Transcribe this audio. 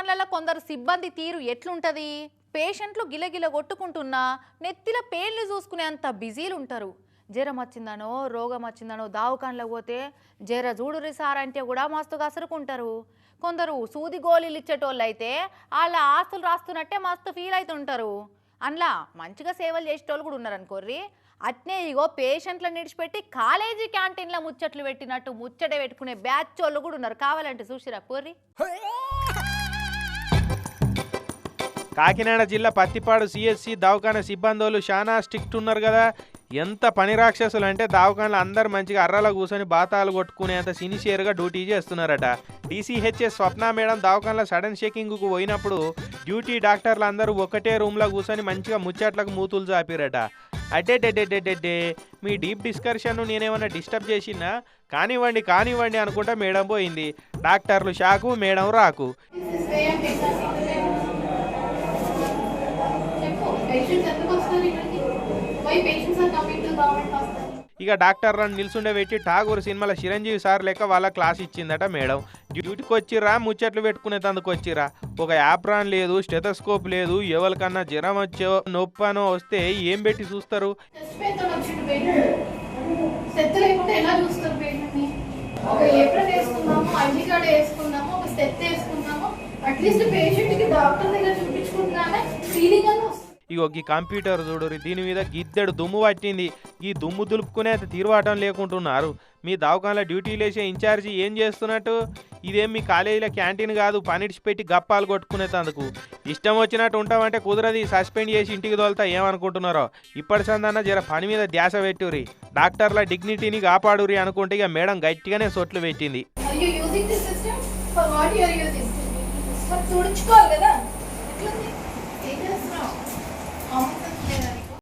దవాఖాన్లలో కొందరు సిబ్బంది తీరు ఎట్లుంటది? పేషెంట్లు గిలగిల కొట్టుకుంటున్నా నెత్తిల పేర్లు చూసుకునేంత బిజీలు ఉంటారు జ్వరం వచ్చిందనో రోగం వచ్చిందనో దావకాన్లో పోతే జ్వర చూడురి సార్ అంటే కూడా మస్తు కసురుకుంటారు కొందరు సూది గోళీలు ఇచ్చేటోళ్ళు అయితే వాళ్ళ ఆస్తులు రాస్తున్నట్టే మస్తు ఫీల్ అవుతుంటారు అందులో మంచిగా సేవలు చేసేటోళ్ళు కూడా ఉన్నారనుకోర్రి అట్నే ఇగో పేషెంట్లను నిడిచిపెట్టి కాలేజీ క్యాంటీన్లో ముచ్చట్లు పెట్టినట్టు ముచ్చట పెట్టుకునే బ్యాచ్ వాళ్ళు కూడా ఉన్నారు. కావాలంటే చూసిరా పోర్రి. కాకినాడ జిల్లా పత్తిపాడు సిఎస్సి దవాఖాన సిబ్బందులు చాలా స్ట్రిక్ట్ ఉన్నారు కదా. ఎంత పని రాక్షసులు అంటే దావకాన్లు అందరు మంచిగా అర్రలో కూర్చొని బాతాలు కొట్టుకునేంత సిన్సియర్గా డ్యూటీ చేస్తున్నారట. డీసీహెచ్ఎస్ స్వప్న మేడం దావకాన్ల సడన్ షేకింగ్కు పోయినప్పుడు డ్యూటీ డాక్టర్లు అందరూ ఒకటే రూమ్లో కూర్చొని మంచిగా ముచ్చట్లకు మూతులు చాపిరట. అడ్డెడ్డెడ్డెడ్డెడ్డే మీ డీప్ డిస్కషన్ను నేనేమన్నా డిస్టర్బ్ చేసినా కానివ్వండి కానివ్వండి అనుకుంటా మేడం పోయింది. డాక్టర్లు షాకు మేడం రాకు. ఇక డాక్టర్ రన్ నిల్సుండే పెట్టి ఠాగూర్ సినిమాల చిరంజీవి సార్ లెక్క వాళ్ళ క్లాస్ ఇచ్చిందట మేడం. డ్యూటీకి వచ్చిరా ముచ్చట్లు పెట్టుకునే తందుకు వచ్చిరా ఒక యాప్రాన్ లేదు స్టెథోస్కోప్ లేదు ఎవరికన్నా జ్వరం వచ్చో నొప్పనో వస్తే ఏం పెట్టి చూస్తారు? ఒక ఏప్రిల్ వేసుకుందాము ఐజీ కార్డ్ వేసుకుందాము ఒక సెత్ వేసుకుందాము. అట్లీస్ట్ పేషెంట్కి డాక్టర్ దగ్గర చూపించుకుంటున్నానే ఫీలింగ్ అని వస్తుంది ఇగో ఈ కంప్యూటర్ చూడురి దీని మీద గిద్దెడు దుమ్ము పట్టింది. ఈ దుమ్ము దులుపుకునే తీరువాటం లేకుంటున్నారు. మీ దవాఖానలో డ్యూటీ లేచే ఇన్ఛార్జి ఏం చేస్తున్నట్టు? ఇదేం మీ కాలేజీలో క్యాంటీన్ కాదు పనిడిచిపెట్టి గప్పాలు కొట్టుకునేందుకు ఇష్టం వచ్చినట్టు ఉంటామంటే కుదరది సస్పెండ్ చేసి ఇంటికి తోలుతా ఏమనుకుంటున్నారో? ఇప్పటి సందన్న జర పని మీద ధ్యాస పెట్టురి డాక్టర్ల డిగ్నిటీని కాపాడురి అనుకుంటే ఇక మేడం గట్టిగానే సొట్లు పెట్టింది.